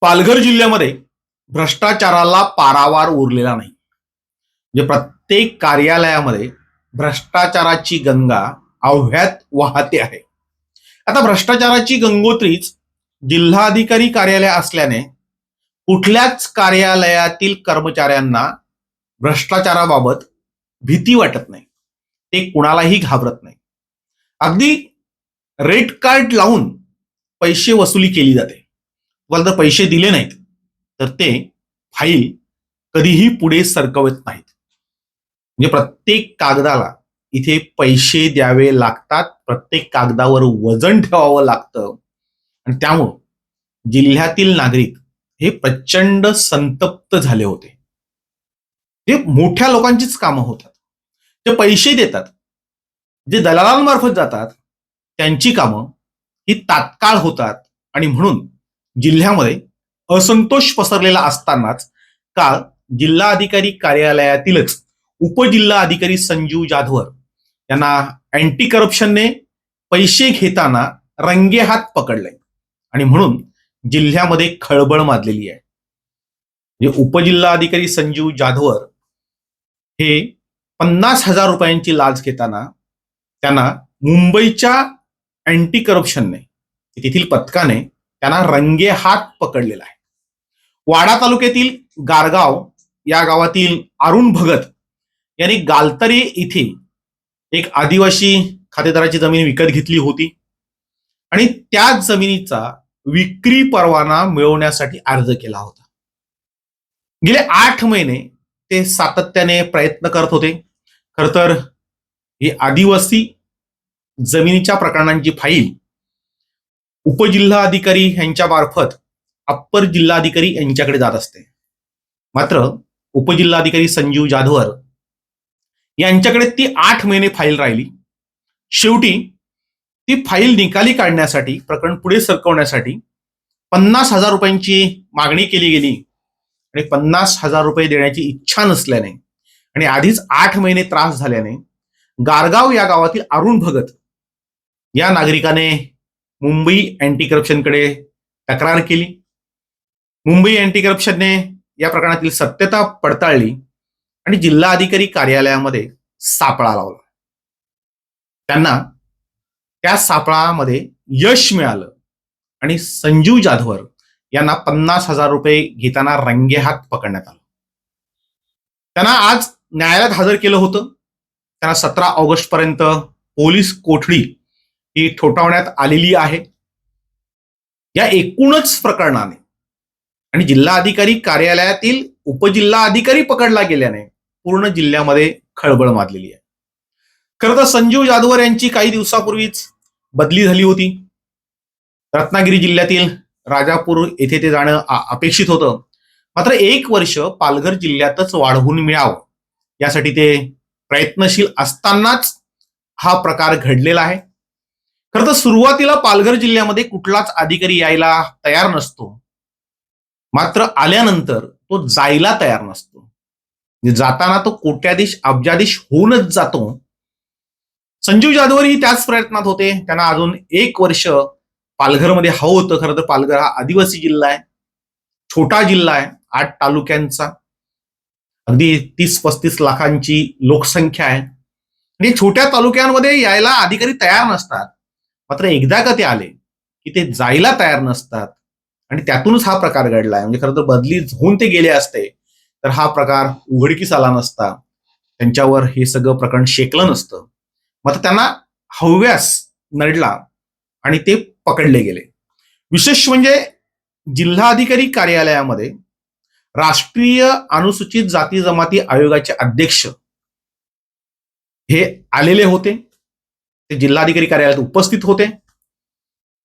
पालघर जिल्ह्यामध्ये भ्रष्टाचाराला पारावार उरलेला नाही. म्हणजे प्रत्येक कार्यालयामध्ये भ्रष्टाचाराची गंगा अव्यात वाहते आहे. आता भ्रष्टाचाराची गंगोत्रीच जिल्हाधिकारी कार्यालय असल्याने कुठल्याच कार्यालयातील कर्मचाऱ्यांना भ्रष्टाचाराबाबत भीती वाटत नाही. ते कुणालाही घाबरत नाही. अगदी रेड कार्ड लावून पैसे वसुली केली जाते. तुम्हाला जर पैसे दिले नाहीत तर ते फाईल कधीही पुढे सरकवत नाहीत. म्हणजे प्रत्येक कागदाला इथे पैसे द्यावे लागतात प्रत्येक कागदावर वजन ठेवावं लागतं. आणि त्यामुळं जिल्ह्यातील नागरिक हे प्रचंड संतप्त झाले होते. हे मोठ्या लोकांचीच कामं होतात. ते पैसे देतात जे दलालांमार्फत जातात त्यांची कामं ही तात्काळ होतात. आणि म्हणून जिल्ह्यामध्ये असंतोष पसरलेला असतानाच काल जिल्हा अधिकारी कार्यालयातीलच उपजिल्हा अधिकारी संजीव जाधवर यांना अँटी करप्शनने पैसे घेताना रंगेहात पकडले. आणि म्हणून जिल्ह्यामध्ये खळबळ माजलेली आहे. म्हणजे उपजिल्हा अधिकारी संजीव जाधवर हे पन्नास हजार रुपयांची लाच घेताना त्यांना मुंबईच्या अँटी करप्शनने तेथील पथकाने त्यांना रंगे हात पकडलेला आहे. वाडा तालुक्यातील गारगाव या गावातील अरुण भगत यांनी गालतरी इथे एक आदिवासी खातेदाराची जमीन विकत घेतली होती आणि त्याच जमिनीचा विक्री परवाना मिळवण्यासाठी अर्ज केला होता. गेले आठ महिने ते सातत्याने प्रयत्न करत होते. खर तर ही आदिवासी जमिनीच्या प्रकरणांची फाईल उपजिल्हा अधिकारी यांच्या मार्फत अप्पर जिल्हाधिकारी यांच्याकडे जात असते. मात्र उपजिल्हाधिकारी संजीव जाधवर यांच्याकडे ती आठ महिने फाईल राहिली. शेवटी ती फाईल निकाली काढण्यासाठी प्रकरण पुढे सरकवण्यासाठी पन्नास हजार रुपयांची मागणी केली गेली आणि पन्नास हजार रुपये देण्याची इच्छा नसल्याने आणि आधीच आठ महिने त्रास झाल्याने गारगाव या गावातील अरुण भगत या नागरिकाने मुंबई अँटी करप्शनकडे तक्रार केली. मुंबई अँटी करप्शनने या प्रकरणातील सत्यता पडताळली आणि जिल्हा अधिकारी कार्यालयामध्ये सापळा लावला. त्यांना त्या सापळामध्ये यश मिळालं आणि संजीव जाधवर यांना पन्नास हजार रुपये घेताना रंगेहात पकडण्यात आलं. त्यांना आज न्यायालयात हजर केलं होतं. त्यांना सतरा ऑगस्ट पर्यंत पोलीस कोठडी ही ठोठावण्यात आलेली आहे. या एकूणच प्रकरणाने आणि जिल्हा अधिकारी कार्यालयातील उपजिल्हा अधिकारी पकडला गेल्याने पूर्ण जिल्ह्यामध्ये खळबळ माजलेली आहे. खरं तर संजीव जाधवर यांची काही दिवसापूर्वीच बदली झाली होती. रत्नागिरी जिल्ह्यातील राजापूर येथे ते जाणं अपेक्षित होतं. मात्र एक वर्ष पालघर जिल्ह्यातच वाढवून मिळावं यासाठी ते प्रयत्नशील असतानाच हा प्रकार घडलेला आहे. खरं तर सुरुवातीला पालघर जिल्ह्यामध्ये कुठलाच अधिकारी यायला तयार नसतो. मात्र आल्यानंतर तो जायला तयार नसतो. म्हणजे जाताना तो कोट्याधीश अब्जाधीश होऊनच जातो. संजीव जाधवर ही त्याच प्रयत्नात होते. त्यांना अजून एक वर्ष पालघरमध्ये हवं होतं. खरं तर पालघर हा आदिवासी जिल्हा आहे. छोटा जिल्हा आहे. आठ तालुक्यांचा. अगदी तीस पस्तीस लाखांची लोकसंख्या आहे. आणि छोट्या तालुक्यांमध्ये यायला अधिकारी तयार नसतात. मात्र एकदा का ते आले की ते जायला तयार नसतात आणि त्यातूनच हा प्रकार घडलाय. म्हणजे खरं तर बदली होऊन ते गेले असते तर हा प्रकार उघडकीस आला नसता. त्यांच्यावर हे सगळं प्रकरण शेकलं नसतं. मात्र त्यांना हव्यास नडला आणि ते पकडले गेले. विशेष म्हणजे जिल्हा अधिकारी कार्यालयामध्ये राष्ट्रीय अनुसूचित जाती जमाती आयोगाचे अध्यक्ष हे आलेले होते. ते जिल्हाधिकारी कार्यालयात उपस्थित होते.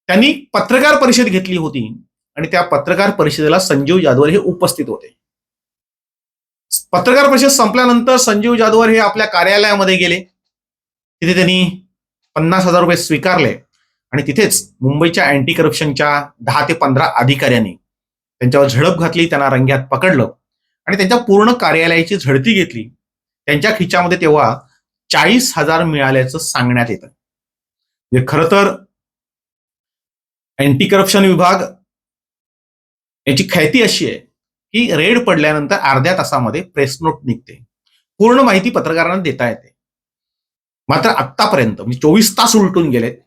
त्यांनी पत्रकार परिषद घेतली होती आणि त्या पत्रकार परिषदेला संजीव जाधवर हे उपस्थित होते. पत्रकार परिषद संपल्यानंतर संजीव जाधवर हे आपल्या कार्यालयामध्ये गेले. तिथे त्यांनी पन्नास हजार रुपये स्वीकारले आणि तिथेच मुंबईच्या अँटी करप्शनच्या दहा ते पंधरा अधिकाऱ्यांनी त्यांच्यावर झडप घातली त्यांना रंग्यात पकडलं आणि त्यांच्या पूर्ण कार्यालयाची झडती घेतली. त्यांच्या खिच्यामध्ये तेव्हा चाळीस हजार मिळाल्याचं सांगण्यात येतं. म्हणजे खरं तर अँटी करप्शन विभाग याची ख्याती अशी आहे की रेड पडल्यानंतर अर्ध्या तासामध्ये प्रेस नोट निघते. पूर्ण माहिती पत्रकारांना देता येते. मात्र आत्तापर्यंत म्हणजे चोवीस तास उलटून गेलेत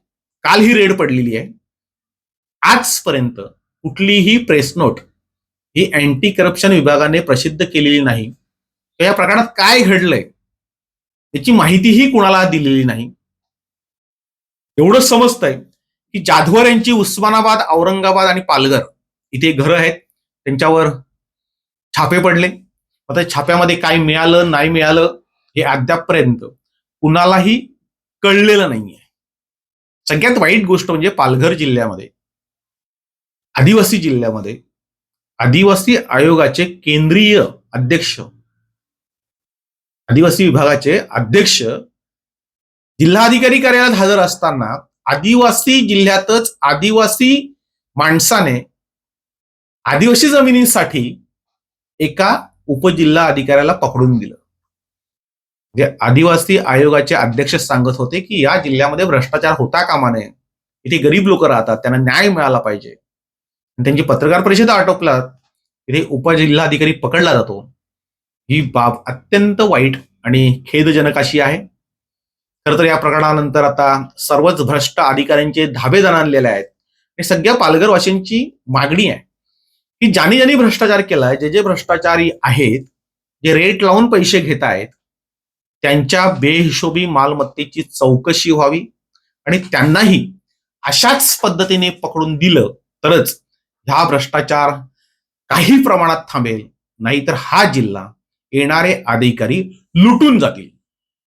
काल ही रेड पडलेली आहे. आजपर्यंत कुठलीही प्रेस नोट ही अँटी करप्शन विभागाने प्रसिद्ध केलेली नाही. तर या प्रकरणात काय घडलंय? याची माहितीही कुणाला दिलेली नाही. एवढंच समजतंय की जाधवर यांची उस्मानाबाद औरंगाबाद आणि पालघर इथे घरं आहेत. त्यांच्यावर छापे पडले. आता छाप्यामध्ये काय मिळालं नाही मिळालं हे अद्यापपर्यंत कुणालाही कळलेलं नाहीये. सगळ्यात वाईट गोष्ट म्हणजे पालघर जिल्ह्यामध्ये आदिवासी जिल्ह्यामध्ये आदिवासी आयोगाचे केंद्रीय अध्यक्ष आदिवासी विभागाचे अध्यक्ष जिल्हाधिकारी कार्यालयात हजर असताना आदिवासी जिल्ह्यातच आदिवासी माणसाने आदिवासी जमिनींसाठी एका उपजिल्हा अधिकाऱ्याला पकडून दिलं. म्हणजे आदिवासी आयोगाचे अध्यक्ष सांगत होते की या जिल्ह्यामध्ये भ्रष्टाचार होता कामा नये. इथे गरीब लोक राहतात त्यांना न्याय मिळाला पाहिजे. आणि त्यांची पत्रकार परिषद आटोपल्यात इथे उपजिल्हाधिकारी पकडला जातो. ही बाब अत्यंत वाईट आणि खेदजनक अशी आहे. खरं तर या प्रकरणानंतर आता सर्वच भ्रष्ट अधिकाऱ्यांचे धाबे जाणलेले आहेत. आणि सगळ्या पालघरवासींची मागणी आहे की ज्यांनी ज्यांनी भ्रष्टाचार केलाय जे जे भ्रष्टाचारी आहेत जे रेट लावून पैसे घेत आहेत त्यांच्या बेहिशोबी मालमत्तेची चौकशी व्हावी आणि त्यांनाही अशाच पद्धतीने पकडून दिलं तरच ह्या भ्रष्टाचार काही प्रमाणात थांबेल नाहीतर हा जिल्हा येणारे अधिकारी लुटून जातील.